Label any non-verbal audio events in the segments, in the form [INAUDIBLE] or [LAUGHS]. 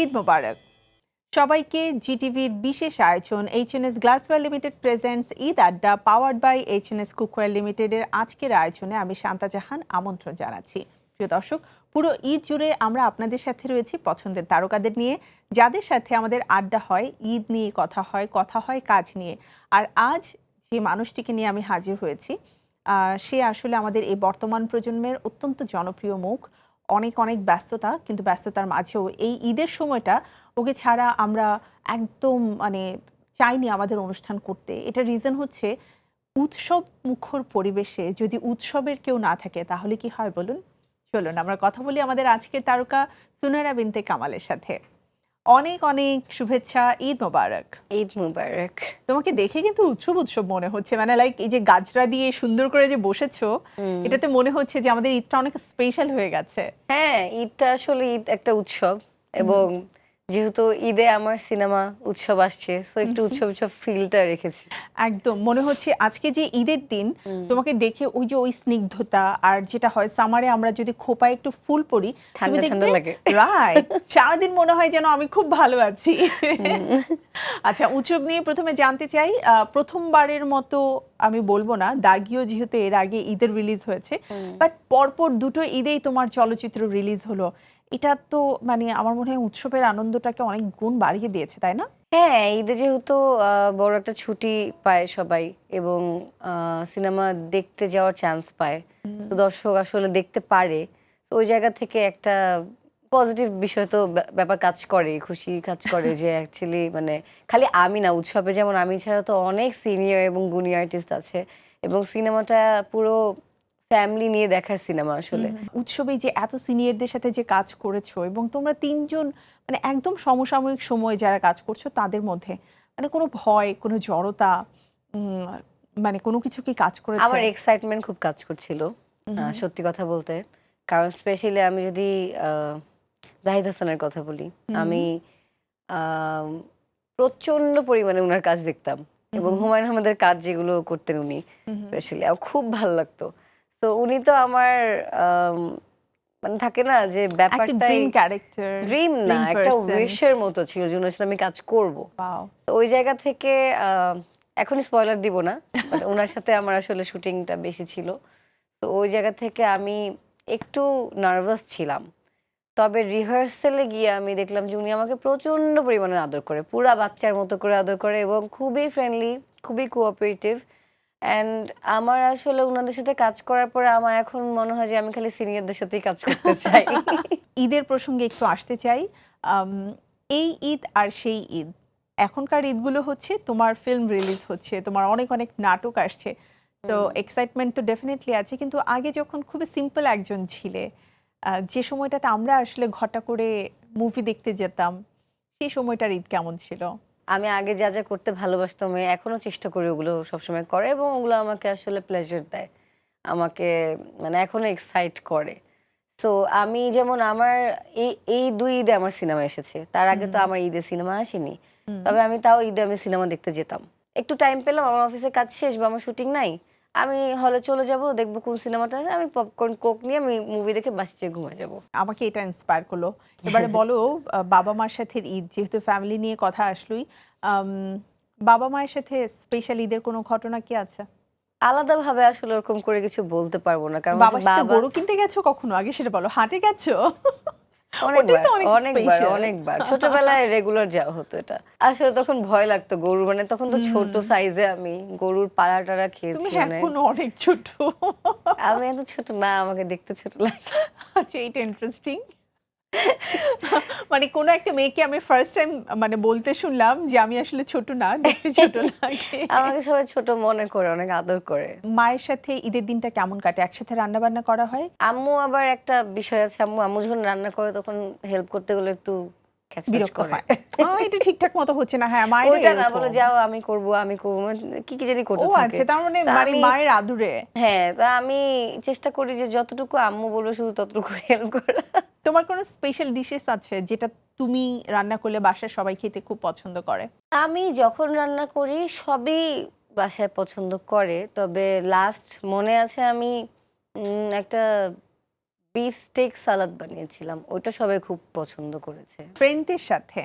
ঈদ মোবারক। সবাইকে জিটিভির বিশেষ আয়োজন, HNS glassware limited presents Eid Adda powered by HNS cookware লিমিটেডের আজকের আয়োজনে আমি শান্তা জাহান আমন্ত্রণ জানাচ্ছি। প্রিয় দর্শক, পুরো ঈদ জুড়ে আমরা আপনাদের সাথে রয়েছি পছন্দের তারকাদের নিয়ে, যাদের সাথে আমাদের আড্ডা হয়, ঈদ নিয়ে কথা হয় কথা হয় কাজ নিয়ে। আর আজ যে মানুষটিকে নিয়ে আমি হাজির হয়েছি সে আসলে আমাদের এই বর্তমান প্রজন্মের অত্যন্ত জনপ্রিয় মুখ অনেক অনেক ব্যস্ততা, কিন্তু ব্যস্ততার মাঝেও এই ঈদের সময়টা ওকে ছাড়া আমরা একদম মানে চাইনি আমাদের অনুষ্ঠান করতে। এটা রিজন হচ্ছে উৎসব মুখর পরিবেশে যদি উৎসবের কেউ না থাকে, তাহলে কি হয় বলুন? চলুন, আমরা কথা বলি আমাদের আজকের তারকা সুনারা বিনতে কামালের সাথে। অনেক অনেক শুভেচ্ছা ঈদ মোবারক। ঈদ মুবারক। তোমাকে দেখে কিন্তু উৎসব উৎসব মনে হচ্ছে মানে লাইক এই যে গাজরা দিয়ে সুন্দর করে যে বসেছো এটাতে মনে হচ্ছে যে আমাদের ঈদটা অনেক স্পেশাল হয়ে গেছে। হ্যাঁ ঈদটা আসলে ঈদ একটা উৎসব এবং যেহেতু ঈদে আমার সিনেমা উৎসব আসছে তো একটু উৎসব উৎসব ফিলটা রেখেছি। একদম মনে হচ্ছে আজকে যে ঈদের দিন তোমাকে দেখে ওই যে ওই স্নিগ্ধতা আর যেটা হয় সামারে আমরা যদি খোপায় একটু ফুল পরি ঠান্ডা ঠান্ডা লাগে। রাইট সারাদিন মনে হয় যেন আমি খুব ভালো আছি। আচ্ছা উৎসব নিয়ে প্রথমে জানতে চাই আহ, প্রথমবারের মতো আমি বলব না দাগিও যেহেতু এর আগে ঈদের রিলিজ হয়েছে বাট পরপর দুটো ঈদেই তোমার চলচ্চিত্র রিলিজ হলো। এটা তো মানে আমার মনে হয় উৎসবের আনন্দটাকে অনেক গুণ বাড়িয়ে দিয়েছে তাই না? হ্যাঁ ঈদে যেহেতু বড় একটা ছুটি পায় সবাই এবং সিনেমা দেখতে যাওয়ার চান্স পায়। তো দর্শক আসলে দেখতে পারে। তো ওই জায়গা থেকে একটা পজিটিভ বিষয় তো ব্যাপার কাজ করে খুশি কাজ করে যে অ্যাকচুয়ালি মানে খালি আমি না উৎসবে যেমন আমি ছাড়া তো অনেক সিনিয়র এবং গুণী আর্টিস্ট আছে এবং সিনেমাটা পুরো ফ্যামিলি নিয়ে দেখার সিনেমা আসলে। উৎসবে যে এত সিনিয়রদের সাথে যে কাজ করেছ এবং তোমরা তিনজন মানে একদম সমসাময়িক সময়ে যারা কাজ করছ তাদের মধ্যে মানে কোনো ভয় কোনো জড়তা মানে কোনো কিছু কি কাজ করেছে? আমার এক্সাইটমেন্ট খুব কাজ করছিল সত্যি কথা বলতে। কারণ স্পেশালি আমি যদি আহ, জাহিদ হাসানের কথা বলি আমি আম, প্রচণ্ড পরিমাণে ওনার কাজ দেখতাম। এবং হুমায়ুন আহমেদের কাজ যেগুলো করতেন উনি স্পেশালি খুব ভালো লাগতো। তো উনি তো আমার মানে থাকে না যে ব্যাপারটা ড্রিম ক্যারেক্টার ড্রিম না একটা উইশের মতো ছিল যে ওনার সাথে আমি কাজ করব। তো ওই জায়গা থেকে আহ, এখন স্পয়লার দিব না ওনার [LAUGHS] সাথে আমার আসলে শুটিংটা বেশি ছিল। তো ওই জায়গা থেকে আমি একটু নার্ভাস ছিলাম। তবে রিহার্সেলে গিয়ে আমি দেখলাম যে উনি আমাকে প্রচণ্ড পরিমাণে আদর করে পুরা বাচ্চার মতো করে আদর করে এবং খুবই ফ্রেন্ডলি খুবই কোঅপারেটিভ অ্যান্ড আমার আসলে ওনাদের সাথে কাজ করার পরে আমার এখন মনে হয় যে আমি খালি সিনিয়রদের সাথেই কাজ করতে [LAUGHS] চাই। ঈদের প্রসঙ্গে একটু আসতে চাই। এই ঈদ আর সেই ঈদ এখনকার ঈদগুলো হচ্ছে তোমার ফিল্ম রিলিজ হচ্ছে তোমার অনেক অনেক নাটক আসছে। তো এক্সাইটমেন্ট তো ডেফিনেটলি আছে কিন্তু আগে যখন খুবই সিম্পল একজন ছিলে যে সময়টাতে আমরা আসলে ঘটা করে মুভি দেখতে যেতাম সেই সময়টার ঈদ কেমন ছিল? আমি আগে যা যা করতে ভালোবাসতাম আমি এখনও চেষ্টা করি ওগুলো সবসময় করে এবং ওগুলো আমাকে আসলে প্লেজার দেয়। আমাকে মানে এখনও এক্সাইট করে। তো আমি যেমন আমার এই এই দুই ঈদে আমার সিনেমা এসেছে। তার আগে তো আমার ঈদে সিনেমা আসেনি। তবে আমি তাও ঈদে আমি সিনেমা দেখতে যেতাম। একটু টাইম পেলাম আমার অফিসে কাজ শেষ বা আমার শুটিং নাই। আমি হলে চলে যাব দেখব কোন সিনেমাটা আমি পপকর্ন কোক নিয়ে আমি মুভি দেখে বাসে ঘুমিয়ে যাব। আমাকে এটা ইন্সপায়ার করল। এবারে বলো [LAUGHS] বাবা মার সাথে ঈদ যেহেতু ফ্যামিলি নিয়ে কথা আসলোই বাবা মায়ের সাথে স্পেশাল ঈদের কোনো ঘটনা কি আছে? আলাদাভাবে আসলে ওরকম করে কিছু বলতে পারব না কারণ বাবার সাথে বাবা গরু কিনতে গেছো কখনো? আগে সেটা বলো হাটে গেছো? অনেকবার অনেক অনেকবার অনেকবার। ছোটবেলায় রেগুলার যাওয়া হতো এটা। আসলে তখন ভয় লাগতো গরু মানে তখন তো ছোট সাইজে আমি গরুর পাড়া টাড়া খেয়েছি মানে এখনও অনেক ছোট। আমি এত ছোট না আমাকে দেখতে ছোট লাগে। আচ্ছা এটা ইন্টারেস্টিং মানে কোনো একটা মেয়েকে আমি ফার্স্ট টাইম মানে বলতে শুনলাম যে আমি আসলে ছোট না দেখতে ছোট [LAUGHS] লাগে। আমাকে সবাই ছোট মনে করে অনেক আদর করে। মায়ের সাথে ঈদের দিনটা কেমন কাটে? একসাথে রান্না বান্না করা হয়? আম্মু আবার একটা বিষয় আছে আম্মু আম্মু যখন রান্না করে তখন হেল্প করতে গেলে একটু বিরক্ত হয়। এটা ঠিকঠাক মতো হচ্ছে না হ্যাঁ মায়ের ওইটা না বলে যাও আমি করব আমি করব। মানে কি কি জানি করতে ও আচ্ছা তার মানে মানে মায়ের আদুরে। হ্যাঁ তা আমি চেষ্টা করি যে যতটুকু আম্মু বলবে শুধু ততটুকু হেল্প করা। তোমার কোনো স্পেশাল ডিশেস আছে যেটা তুমি রান্না করলে বাসায় সবাই খেতে খুব পছন্দ করে? আমি যখন রান্না করি সবই বাসায় পছন্দ করে। তবে লাস্ট মনে আছে আমি উম, একটা বিফ স্টেক সালাদ বানিয়েছিলাম ওটা সবাই খুব পছন্দ করেছে। ফ্রেন্ডদের সাথে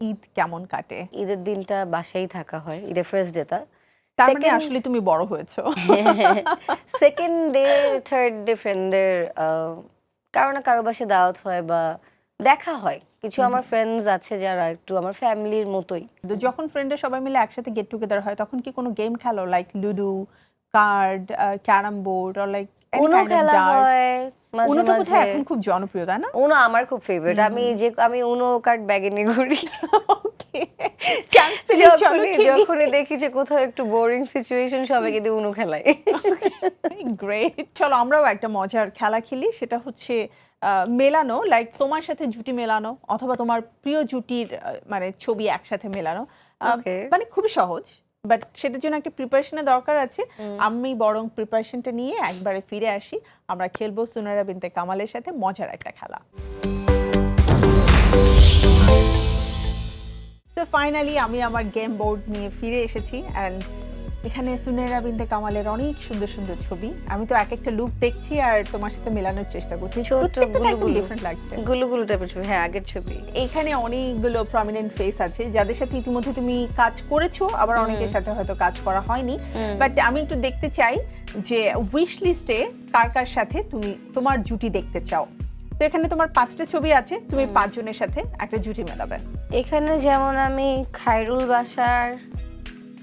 ঈদ কেমন কাটে? ঈদের দিনটা বাসায় থাকা হয় ঈদের ফার্স্ট ডেটা তার মানে আসলে তুমি বড় হয়েছো। সেকেন্ড ডে থার্ড ডে ফ্রেন্ডদের কারও না কারও বাসে দাওয়াত হয় বা দেখা হয়। কিছু আমার ফ্রেন্ডস আছে যারা একটু আমার ফ্যামিলির মতোই। তো যখন ফ্রেন্ডরা সবাই মিলে একসাথে গেট টুগেদার হয় তখন কি কোনো গেম খেলো? Like ludo card carrom board or like Uno খেলা হয় উনোটা বোধহয় এখন খুব জনপ্রিয় তাই না? উনো আমার খুব ফেভারিট আমি যে আমি উনো কার্ড ব্যাগে নিয়ে ঘুরি। চান্স পেলে যখনই দেখি যে কোথাও একটু বোরিং সিচুয়েশন সবাইকে দিয়ে উনো খেলাই। গ্রেট চলো আমরাও একটা মজার খেলা খেলি সেটা হচ্ছে আহ, মেলানো। লাইক তোমার সাথে জুটি মেলানো অথবা তোমার প্রিয় জুটির মানে ছবি একসাথে মেলানো। মানে খুবই সহজ। বাট সেটার জন্য একটা প্রিপারেশনের দরকার আছে। আমি বরং প্রিপারেশনটা নিয়ে একবারে ফিরে আসি। আমরা খেলব সুনারা বিনতে কামালের সাথে মজার একটা খেলা। তো ফাইনালি আমি আমার গেম বোর্ড নিয়ে ফিরে এসেছি অ্যান্ড এখানে সুনেরা বিনতে কামালের অনেক সুন্দর সুন্দর ছবি। আমি তো এক একটা লুক দেখছি আর তোমার সাথে মেলানোর চেষ্টা করছি। গুলো গুলো। ডিফারেন্ট লাগছে। গুলো গুলো টাইপের ছবি হ্যাঁ আগের ছবি। এখানে অনেকগুলো প্রমিনেন্ট ফেস আছে যাদের সাথে ইতিমধ্যে তুমি কাজ করেছ আবার অনেকের সাথে হয়তো কাজ করা হয়নি। বাট আমি একটু দেখতে চাই যে উইশ লিস্টে কার কার সাথে তুমি তোমার জুটি দেখতে চাও? তো এখানে তোমার পাঁচটা ছবি আছে তুমি পাঁচজনের সাথে একটা জুটি মেলাবে। এখানে যেমন আমি খায়রুল বাসার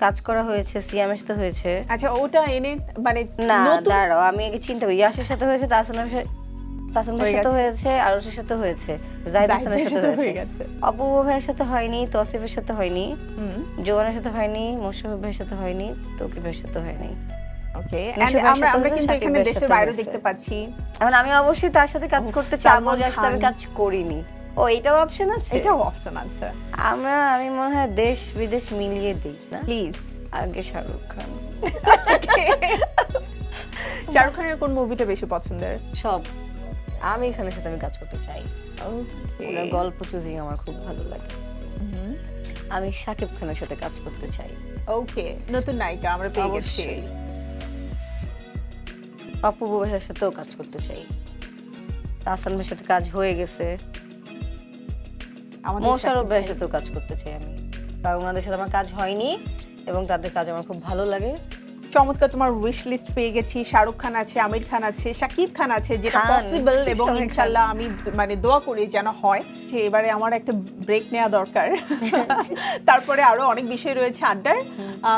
কাজ করা হয়েছে সিয়ামের সাথে হয়েছে। আচ্ছা ওটা এনে মানে না দাঁড়াও আমি আগে চিন্তা করি। ইয়াসের সাথে হয়েছে তাসানের সাথে তাসানের সাথে হয়েছে আরশের সাথে হয়েছে জাহিদ হাসানের সাথে সাথে হয়েছে। অপূর্ব ভাইয়ের সাথে হয়নি তসিফের সাথে হয়নি জোয়ানের সাথে হয়নি মোশারফ ভাইয়ের সাথে হয়নি সাথে হয়নি। ওকে আমরা আমরা কিন্তু এখানে দেশের বাইরে দেখতে পাচ্ছি। এখন আমি অবশ্যই তার সাথে কাজ করতে চাবো যার সাথে আমি কাজ করিনি। ও এটাও অপশন আছে? এটাও অপশন আছে। আমরা আমি মনে হয় দেশ বিদেশ মিলিয়ে দিই না? প্লিজ আগে শাহরুখ খান। [LAUGHS] শাহরুখ খানের কোন মুভিটা বেশি পছন্দের? সব। আমি এখানের সাথে আমি কাজ করতে চাই। ওনার গল্প চুজিং আমার খুব ভালো লাগে। আমি শাকিব খানের সাথে কাজ করতে চাই। ওকে নতুন নায়িকা আমরা পেয়ে গেছি। অপূর্ব ভাইয়ের সাথেও কাজ করতে চাই। ভাইয়ের সাথে কাজ হয়ে গেছে। মোশারফ শাকিব ভাইয়ের সাথেও কাজ করতে চাই আমি। কারণ ওনাদের সাথে আমার কাজ হয়নি এবং তাদের কাজ আমার খুব ভালো লাগে। চমৎকার তোমার উইশ লিস্ট পেয়ে গেছি। শাহরুখ খান আছে আমির খান আছে শাকিব খান আছে যেটা পসিবল এবং ইনশাল্লাহ আমি মানে দোয়া করি যেন হয়। যে এবারে আমার একটা ব্রেক নেওয়া দরকার। [LAUGHS] তারপরে আরও অনেক বিষয় রয়েছে আড্ডার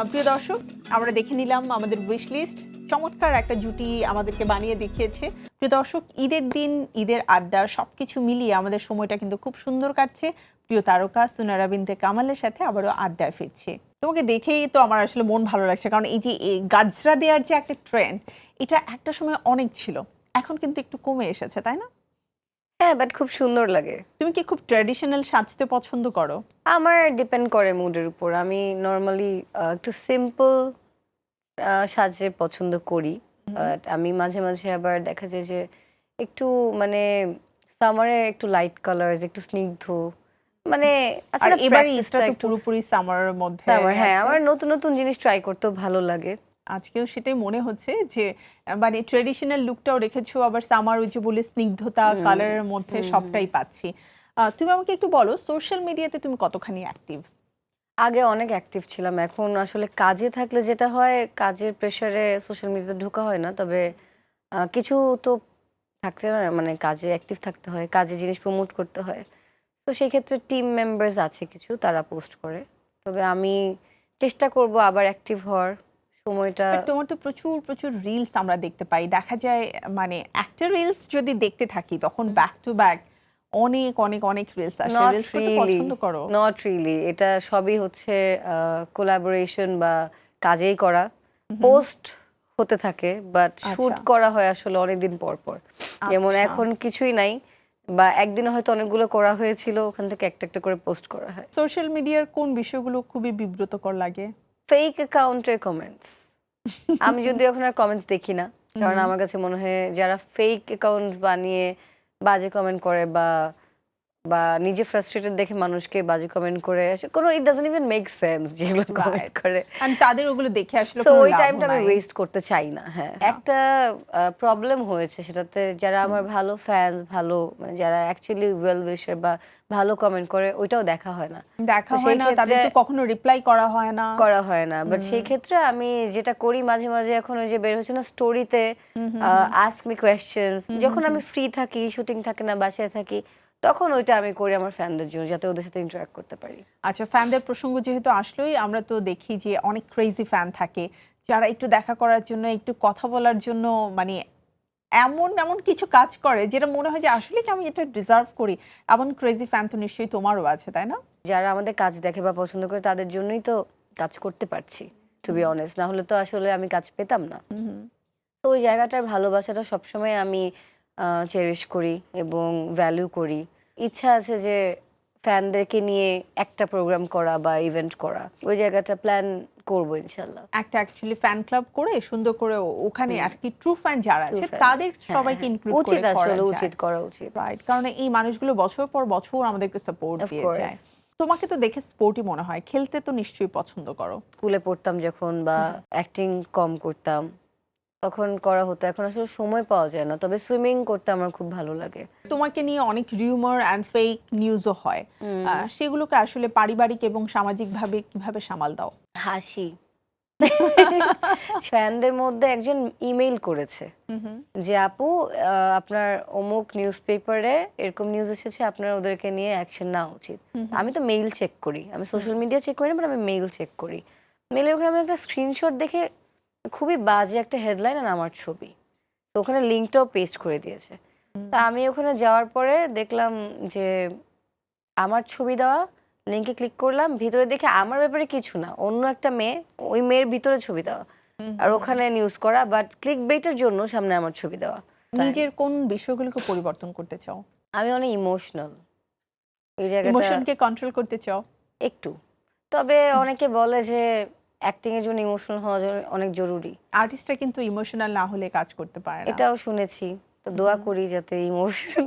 প্রিয় দর্শক আমরা দেখে নিলাম আমাদের উইশ লিস্ট চমৎকার একটা জুটি আমাদেরকে বানিয়ে দেখিয়েছে। প্রিয় দর্শক ঈদের দিন ঈদের আড্ডা সবকিছু মিলিয়ে আমাদের সময়টা কিন্তু খুব সুন্দর কাটছে। প্রিয় তারকা সুনারা বিনতে কামালের সাথে আবারও আড্ডায় ফিরছে। তোমাকে দেখেই তো আমার আসলে মন ভালো লাগছে কারণ এই যে গাজরা দেওয়ার যে একটা ট্রেন্ড এটা একটা সময় অনেক ছিল। এখন কিন্তু একটু কমে এসেছে তাই না? হ্যাঁ বাট খুব সুন্দর লাগে। তুমি কি খুব ট্র্যাডিশনাল সাজতে পছন্দ করো? আমার ডিপেন্ড করে মুডের উপর। আমি নর্মালি একটু সিম্পল সাজে পছন্দ করি। বাট আমি মাঝে মাঝে আবার দেখা যায় যে একটু মানে সামারে একটু লাইট কালার্স একটু স্নিগ্ধ মানে না, এবার practice ঈদটা টা তো একটু পুরোপুরি সামারের মধ্যে হ্যাঁ আমার নতুন নতুন জিনিস ট্রাই করতেও ভালো লাগে। আজকেও সেটাই মনে হচ্ছে যে মানে ট্রেডিশনাল লুকটাও রেখেছো আবার সামার ওই যে বলে স্নিগ্ধতা কালারের মধ্যে সবটাই পাচ্ছি। তুমি আমাকে একটু বলো সোশ্যাল মিডিয়াতে তুমি কতখানি অ্যাক্টিভ আগে অনেক অ্যাক্টিভ ছিলাম। এখন আসলে কাজে থাকলে যেটা হয় কাজের প্রেশারে সোশ্যাল মিডিয়াতে ঢোকা হয় না। তবে কিছু তো থাকতে মানে কাজে অ্যাক্টিভ থাকতে হয় কাজে জিনিস প্রমোট করতে হয়। তো সেই ক্ষেত্রে টিম মেম্বার্স আছে কিছু তারা পোস্ট করে। তবে আমি চেষ্টা করব আবার অ্যাক্টিভ হওয়ার সময়টা তোমার তো প্রচুর প্রচুর রিলস আমরা দেখতে পাই। দেখা যায় মানে একটা রিলস যদি দেখতে থাকি তখন ব্যাক টু ব্যাক অনেক অনেক অনেক রিলস আসে। রিলস করতে পছন্দ করো? নট রিয়েলি এটা সবই হচ্ছে কোলাবোরেশন বা কাজেই করা। পোস্ট হতে থাকে বাট শুট আচ্ছা। করা হয় আসলে অনেকদিন পর পর। যেমন আচ্ছা। এখন কিছুই নাই বা একদিনে হয়তো অনেকগুলো করা হয়েছিল ওখান থেকে একটা একটা করে পোস্ট করা হয়। সোশ্যাল মিডিয়ার কোন বিষয়গুলো খুবই বিব্রতকর লাগে? ফেক অ্যাকাউন্টের কমেন্টস আমি [LAUGHS] যদি এখন আর কমেন্টস দেখি না কারণ আমার কাছে মনে হয় যারা ফেক অ্যাকাউন্ট বানিয়ে বাজে কমেন্ট করে বা বা নিজে ফ্রাস্ট্রেটেড দেখে মানুষকে বাজে কমেন্ট করে কোনো it doesn't even make sense যেগুলো কমেন্ট করে। তাদের ওগুলো দেখে আসলে তো ওই টাইমটা আমি ওয়েস্ট করতে চাই না হ্যাঁ। একটা প্রবলেম হয়েছে সেটাতে যারা আমার ভালো ফ্যান ভালো মানে যারা অ্যাকচুয়ালি ওয়েল উইশার বা ভালো কমেন্ট করে ওইটাও দেখা হয় না। দেখা হয় না তাদেরকে কখনো রিপ্লাই করা হয় না। করা হয় না। বাট সেই ক্ষেত্রে আমি যেটা করি মাঝে মাঝে এখন ওই যে বের হচ্ছে না স্টোরিতে আস্ক মি কোয়েশ্চেন্স যখন আমি ফ্রি থাকি শুটিং থাকে না বাসায় থাকি তখন ওইটা আমি করি আমার ফ্যানদের জন্য যাতে ওদের সাথে ইন্টারাক্ট করতে পারি। আচ্ছা ফ্যানদের প্রসঙ্গ যেহেতু আসলোই আমরা তো দেখি যে অনেক ক্রেজি ফ্যান থাকে। যারা একটু দেখা করার জন্য একটু কথা বলার জন্য মানে এমন এমন কিছু কাজ করে যেটা মনে হয় যে আসলে কি আমি এটা ডিজার্ভ করি। এমন ক্রেজি ফ্যান তো নিশ্চয়ই তোমারও আছে তাই না? যারা আমাদের কাজ দেখে বা পছন্দ করে তাদের জন্যই তো কাজ করতে পারছি টু বি অনেস্ট না হলে তো আসলে আমি কাজ পেতাম না। তো ওই জায়গাটার ভালোবাসাটা সবসময় আমি চেরিশ করি এবং ভ্যালু করি। ইচ্ছা আছে যে ফ্যানদেরকে নিয়ে একটা প্রোগ্রাম করা বা ইভেন্ট করা। ওই জায়গাটা প্ল্যান করব ইনশাল্লাহ একটা অ্যাকচুয়ালি ফ্যান ক্লাব করে সুন্দর করে ওখানে আর কি ট্রু ফ্যান যারা আছে তাদের হ্যাঁ, সবাইকে হ্যাঁ। ইনক্লুড উচিত করে করা আসলে উচিত করা উচিত। রাইট কারণ এই মানুষগুলো বছর পর বছর আমাদেরকে সাপোর্ট দিয়ে যায়। তোমাকে তো দেখে স্পোর্টই মনে হয় খেলতে তো নিশ্চয়ই পছন্দ করো। স্কুলে পড়তাম যখন বা অ্যাক্টিং কম করতাম। তখন করা হতো। এখন আসলে সময় পাওয়া যায় না। তবে সুইমিং করতে আমার খুব ভালো লাগে। তোমাকে নিয়ে অনেক রিউমার অ্যান্ড ফেক নিউজও হয়। সেগুলোকে আসলে পারিবারিক এবং সামাজিকভাবে কীভাবে সামাল দাও? হাসি। ফ্যানদের মধ্যে একজন ইমেইল করেছে যে আপু আপনার অমুক নিউজ পেপারে এরকম নিউজ এসেছে আপনার ওদেরকে নিয়ে অ্যাকশন নেওয়া উচিত। আমি তো মেইল চেক করি। আমি সোশ্যাল মিডিয়া চেক করি না বাট আমি মেইল চেক করি। মেইলের ওখানে আমি একটা স্ক্রিনশট দেখে খুবই বাজে একটা হেডলাইন আর আমার ছবি। তো ওখানে লিঙ্কটাও পেস্ট করে দিয়েছে। তা আমি ওখানে যাওয়ার পরে দেখলাম যে আমার ছবি দেওয়া লিঙ্কে ক্লিক করলাম ভিতরে দেখে আমার ব্যাপারে কিছু না অন্য একটা মেয়ে ওই মেয়ের ভিতরে ছবি দেওয়া। আর ওখানে নিউজ করা বাট ক্লিক বেটের জন্য সামনে আমার ছবি দেওয়া। নিজের কোন বিষয়গুলোকে পরিবর্তন করতে চাও? আমি অনেক ইমোশনাল এই জায়গাটা ইমোশনকে কন্ট্রোল করতে চাও? একটু। তবে অনেকে বলে যে অ্যাক্টিং এর জন্য ইমোশনাল হওয়া অনেক জরুরি। আর্টিস্টরা কিন্তু ইমোশনাল না হলে কাজ করতে পারে না। এটাও শুনেছি। তো দোয়া করি যাতে ইমোশন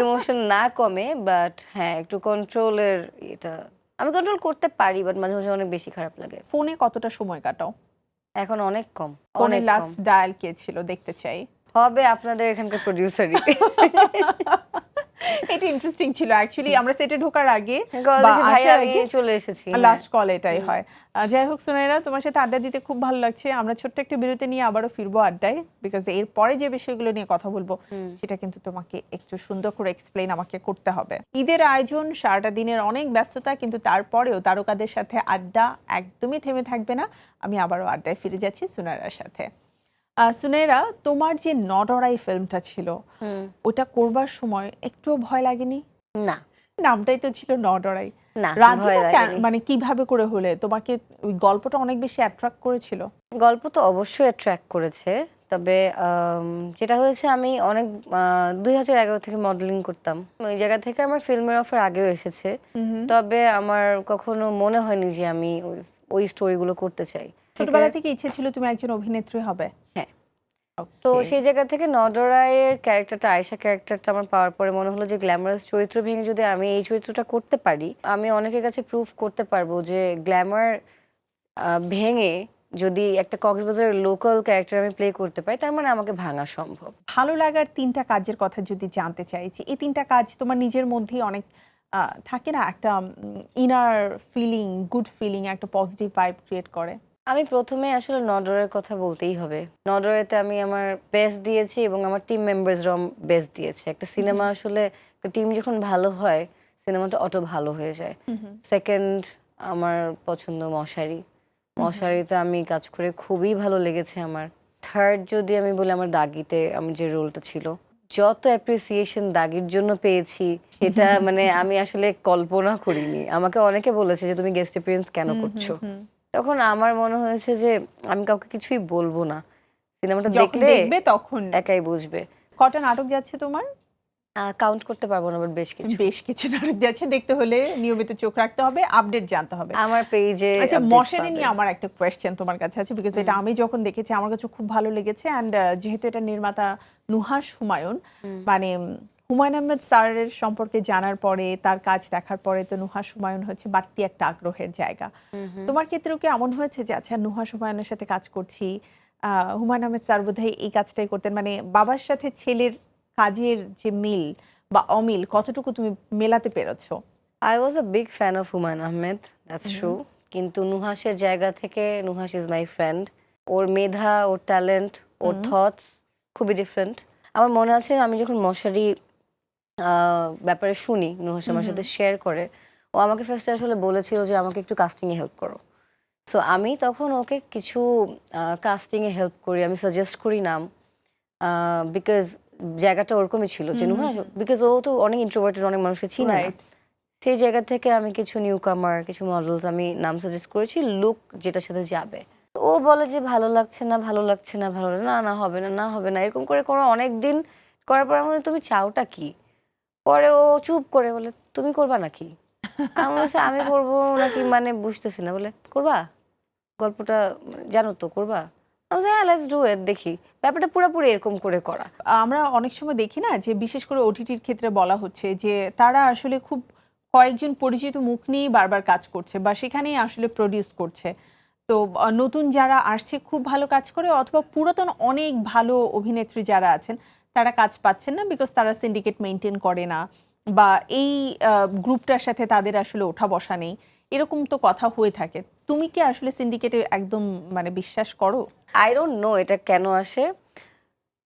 ইমোশন না কমে বাট হ্যাঁ একটু কন্ট্রোলের এটা আমি কন্ট্রোল করতে পারি বাট মাঝে মাঝে অনেক বেশি খারাপ লাগে। ফোনে কতটা সময় কাটাও? এখন অনেক কম ফোনে অনেক লাস্ট ডায়াল কে ছিল দেখতে চাই? হবে আপনাদের এখানকার প্রডিউসারই [LAUGHS] এটা ইন্টারেস্টিং ছিল অ্যাকচুয়ালি আমরা সেটে ঢোকার আগে বা আসার আগে চলে এসেছি হ্যাঁ। লাস্ট কল এটাই হয়। যাই হোক সোনাইরা তোমার সাথে আড্ডা দিতে খুব ভালো লাগছে। আমরা ছোট্ট একটা বিরতি নিয়ে আবারও ফিরবো আড্ডায় বিকজ এর পরে যে বিষয়গুলো নিয়ে কথা বলব সেটা কিন্তু তোমাকে একটু সুন্দর করে এক্সপ্লেন আমাকে করতে হবে। ঈদের আয়োজন সারাটা দিনের অনেক ব্যস্ততা কিন্তু তারপরেও তারকাদের সাথে আড্ডা একদমই থেমে থাকবে না। আমি আবারও আড্ডায় ফিরে যাচ্ছি সুনাইরার সাথে। আহ, সুনাইরা তোমার যে নডরাই ফিল্মটা ছিল ওটা করবার সময় একটুও ভয় লাগেনি? না। নামটাই তো ছিল নডরাই। রাজিটা মানে কীভাবে করে হলে? তোমাকে ওই গল্পটা অনেক বেশি অ্যাট্রাক্ট করেছিল? গল্প তো অবশ্যই অ্যাট্রাক্ট করেছে তবে যেটা হয়েছে আমি অনেক দুই হাজার এগারো থেকে মডেলিং করতাম। ওই জায়গা থেকে আমার ফিল্মের অফার আগেও এসেছে। তবে আমার কখনো মনে হয়নি যে আমি ওই ওই স্টোরিগুলো করতে চাই। ছোটবেলা থেকে ইচ্ছে ছিল তুমি একজন অভিনেত্রী হবে। হ্যাঁ। তো সেই জায়গা থেকে নডরায়ের ক্যারেক্টারটা আয়েশা ক্যারেক্টারটা আমার পাওয়ার পরে মনে হলো যে গ্ল্যামারাস চরিত্র ভেঙে যদি আমি এই চরিত্রটা করতে পারি আমি অনেকের কাছে প্রুফ করতে পারব যে গ্ল্যামার ভেঙে যদি একটা কক্সবাজারের লোকাল ক্যারেক্টার আমি প্লে করতে পারি তার মানে আমাকে ভাঙা সম্ভব। ভালো লাগার তিনটা কাজের কথা যদি জানতে চাইছি এই তিনটা কাজ তোমার নিজের মধ্যেই অনেক থাকে না? একটা ইনার ফিলিং গুড ফিলিং একটা পজিটিভ ভাইব ক্রিয়েট করে। আমি প্রথমে আসলে নডরের কথা বলতেই হবে। নডরেতে আমি আমার বেস্ট দিয়েছি এবং আমার টিম মেম্বার্সরাও বেস্ট দিয়েছে। একটা সিনেমা আসলে টিম যখন ভালো হয় সিনেমাটা অটো ভালো হয়ে যায়। সেকেন্ড আমার পছন্দ মশারি। মশারিতে আমি কাজ করে খুবই ভালো লেগেছে আমার। থার্ড যদি আমি বলি আমার দাগিতে আমি যে রোলটা ছিল যত অ্যাপ্রিসিয়েশন দাগির জন্য পেয়েছি সেটা মানে আমি আসলে কল্পনা করিনি। আমাকে অনেকে বলেছে যে তুমি গেস্ট অ্যাপিয়ারেন্স কেন করছ? তখন আমার মনে হয়েছে যে আমি কাউকে কিছুই বলব না। সিনেমাটা দেখলে দেখবে তখন। একাই বুঝবে। কটা নাটক যাচ্ছে তোমার? কাউন্ট করতে পারব না বাট বেশ কিছু। বেশ কিছু নাটক যাচ্ছে দেখতে হলে নিয়মিত চোখ রাখতে হবে আপডেট জানতে হবে। আমার পেজে আচ্ছা মশারি নিয়ে আমার একটা কোয়েশ্চেন তোমার কাছে আছে বিকজ এটা আমি যখন দেখেছি আমার কাছে খুব ভালো লেগেছে অ্যান্ড যেহেতু এটা নির্মাতা নুহাস হুমায়ুন মানে হুমায়ুন আহমেদ স্যারের সম্পর্কে জানার পরে তার কাজ দেখার পরে তো নুহাস হুমায়ুন হচ্ছে বাড়তি একটা আগ্রহের জায়গা। তোমার ক্ষেত্রেও কি এমন হয়েছে যে আচ্ছা নুহাস হুমায়ুনের সাথে কাজ করছি আহ, হুমায়ুন আহমেদ স্যার বোধহয় এই কাজটাই করতেন? মানে বাবার সাথে ছেলের কাজের যে মিল বা অমিল কতটুকু তুমি মেলাতে পেরেছ? I was a big fan of Humayun Ahmed that's true কিন্তু নুহাসের জায়গা থেকে নুহাস ইজ মাই ফ্রেন্ড ওর মেধা ওর ট্যালেন্ট ওর থটস খুবই ডিফারেন্ট আমার মনে আছে আমি যখন মশারি ব্যাপারে শুনি নুহাস আমার সাথে শেয়ার করে। ও আমাকে ফার্স্টে আসলে বলেছিল যে আমাকে একটু কাস্টিংয়ে হেল্প করো। সো আমি তখন ওকে কিছু কাস্টিংয়ে হেল্প করি আমি সাজেস্ট করি নাম বিকজ জায়গাটা ওরকমই ছিল যে নুহাস বিকজ ও তো অনেক ইন্ট্রোভার্টেড অনেক মানুষকে চিনে। সেই জায়গা থেকে আমি কিছু নিউ কামার কিছু মডেলস আমি নাম সাজেস্ট করেছি লুক যেটার সাথে যাবে। তো ও বলে যে ভালো লাগছে না ভালো লাগছে না ভালো না না হবে না না হবে না। এরকম করে কোনো অনেক দিন করার পর আমি তুমি চাওটা কি? পরে ও চুপ করে বলে, তুমি করবা নাকি? আমি করব নাকি? মানে বুঝতেছি না, বলে, করবা? গল্পটা জানো তো, করবা? হ্যাঁ দেখি। ব্যাপারটা পুরোপুরি এরকম করে করা। আমরা অনেক সময় দেখি না যে, বিশেষ করে ওটিটির ক্ষেত্রে বলা হচ্ছে যে, তারা আসলে খুব কয়েকজন পরিচিত মুখ নিয়েই বারবার কাজ করছে বা সেখানেই আসলে প্রডিউস করছে। তো নতুন যারা আসছে খুব ভালো কাজ করে, অথবা পুরাতন অনেক ভালো অভিনেত্রী যারা আছেন তারা কাজ পাচ্ছেন না বিকজ তারা সিন্ডিকেট মেনটেন করে না বা এই গ্রুপটার সাথে তাদের আসলে ওঠা বসা নেই। এরকম তো কথা হয়ে থাকে। তুমি কি আসলে সিন্ডিকেটে একদম মানে বিশ্বাস করো? আই ডোন্ট নো এটা কেন আসে।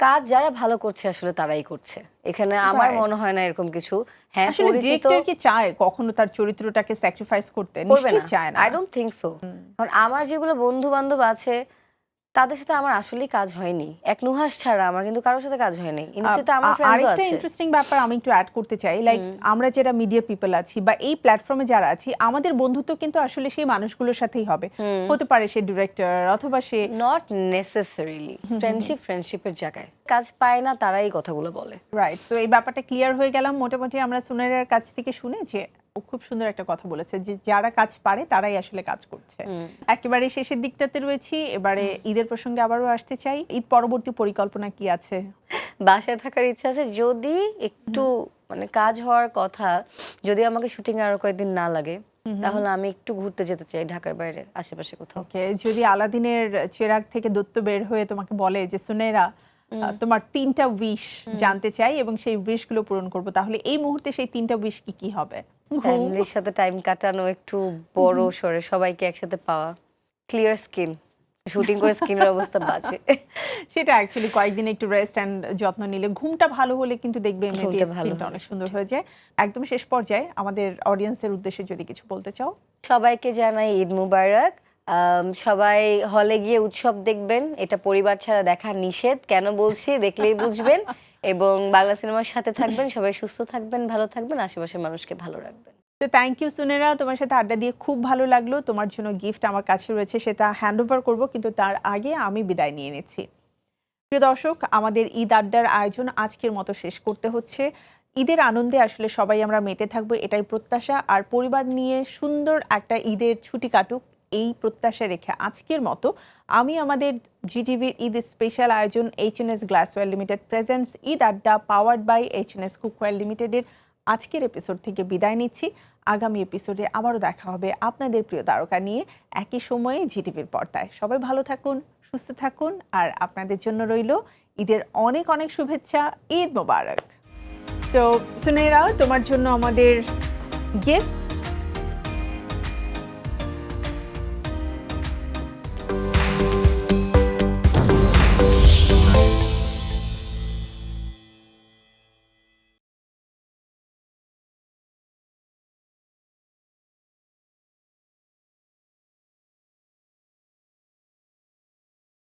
কাজ যারা ভালো করছে আসলে তারাই করছে। এখানে আমার মনে হয় না এরকম কিছু। হ্যাঁ পরিচিত কি চায় কখনো তার চরিত্রটাকে স্যাক্রিফাইস করতে? নিশ্চয়ই চায় না। আই ডোন্ট থিঙ্ক সো কারণ আমার যেগুলো বন্ধু বান্ধব আছে তাদের সাথে আমার আসলেই কাজ হয়নি। এক নুহাস ছাড়া আমার কিন্তু কারোর সাথে কাজ হয়নি। ইনস্টিতে আমার ফ্রেন্ডস আরেকটা ইন্টারেস্টিং ব্যাপার আমি একটু অ্যাড করতে চাই লাইক আমরা যারা মিডিয়া পিপল আছি বা এই প্ল্যাটফর্মে যারা আছি আমাদের বন্ধুত্ব কিন্তু আসলে সেই মানুষগুলোর সাথেই হবে। হতে পারে সে ডিরেক্টর অথবা সে নট নেসেসারিলি ফ্রেন্ডশিপ ফ্রেন্ডশিপের জায়গায়। কাজ পায় না তারাই কথাগুলো বলে। রাইট সো এই ব্যাপারটা ক্লিয়ার হয়ে গেলাম। মোটামুটি আমরা সুনাইরার কাছ থেকে শুনে যে ও খুব সুন্দর একটা কথা বলেছে যে যারা কাজ পারে তারাই আসলে কাজ করছে। একেবারে শেষের দিকটাতে রয়েছি এবারে ঈদের প্রসঙ্গে আবারও আসতে চাই। ঈদ পরবর্তী পরিকল্পনা কি আছে? বাসায় থাকার ইচ্ছা আছে যদি একটু মানে কাজ হওয়ার কথা যদি আমাকে শুটিং আরও কয়েকদিন না লাগে তাহলে আমি একটু ঘুরতে যেতে চাই ঢাকার বাইরে আশেপাশে কোথাও। ওকে যদি আলাদিনের চেরাগ থেকে দত্ত বের হয়ে তোমাকে বলে যে সুনেরা তোমার তিনটা উইশ জানতে চাই এবং সেই উইশগুলো পূরণ করব তাহলে এই মুহূর্তে সেই তিনটা উইশ কি কি হবে? ফ্যামিলির সাথে টাইম কাটানো একটু বড় সরে সবাইকে একসাথে পাওয়া। ক্লিয়ার স্কিন শুটিং করে স্কিনের অবস্থা বাজে। [LAUGHS] সেটা অ্যাকচুয়ালি কয়েকদিন একটু রেস্ট অ্যান্ড যত্ন নিলে ঘুমটা ভালো হলে কিন্তু দেখবে স্কিনটা অনেক সুন্দর হয়ে যায়। একদম শেষ পর্যায়ে আমাদের অডিয়েন্সের উদ্দেশ্যে যদি কিছু বলতে চাও। সবাইকে জানাই ঈদ মুবারক। সবাই হলে গিয়ে উৎসব দেখবেন। এটা পরিবার ছাড়া দেখা নিষেধ। কেন বলছি? দেখলেই বুঝবেন। [LAUGHS] এবং বাংলা সিনেমার সাথে থাকবেন, সবাই সুস্থ থাকবেন, ভালো থাকবেন, আশেপাশের মানুষকে ভালো রাখবেন। তো থ্যাংক ইউ সুনেরা, তোমার সাথে আড্ডা দিয়ে খুব ভালো লাগল। তোমার জন্য গিফট আমার কাছে রয়েছে, সেটা হ্যান্ড ওভার করব, কিন্তু তার আগে আমি বিদায় নিয়ে নিচ্ছি। প্রিয় দর্শক, আমাদের ঈদ আড্ডার আয়োজন আজকের মতো শেষ করতে হচ্ছে। ঈদের আনন্দে আসলে সবাই আমরা মেতে থাকব, এটাই প্রত্যাশা। আর পরিবার নিয়ে সুন্দর একটা ঈদের ছুটি কাটুক, এই প্রত্যাশা রেখে আজকের মতো আমি আমাদের জিটিভির ঈদ স্পেশাল আয়োজন H N S glassware limited presents Eid আড্ডা powered by H N S cookware লিমিটেডের আজকের এপিসোড থেকে বিদায় নিচ্ছি। আগামী এপিসোডে আবারও দেখা হবে আপনাদের প্রিয় তারকা নিয়ে একই সময়ে জিটিভির পর্দায়। সবাই ভালো থাকুন, সুস্থ থাকুন আর আপনাদের জন্য রইল ঈদের অনেক অনেক শুভেচ্ছা, ঈদ মোবারক। তো সুনেরা তোমার জন্য আমাদের গিফট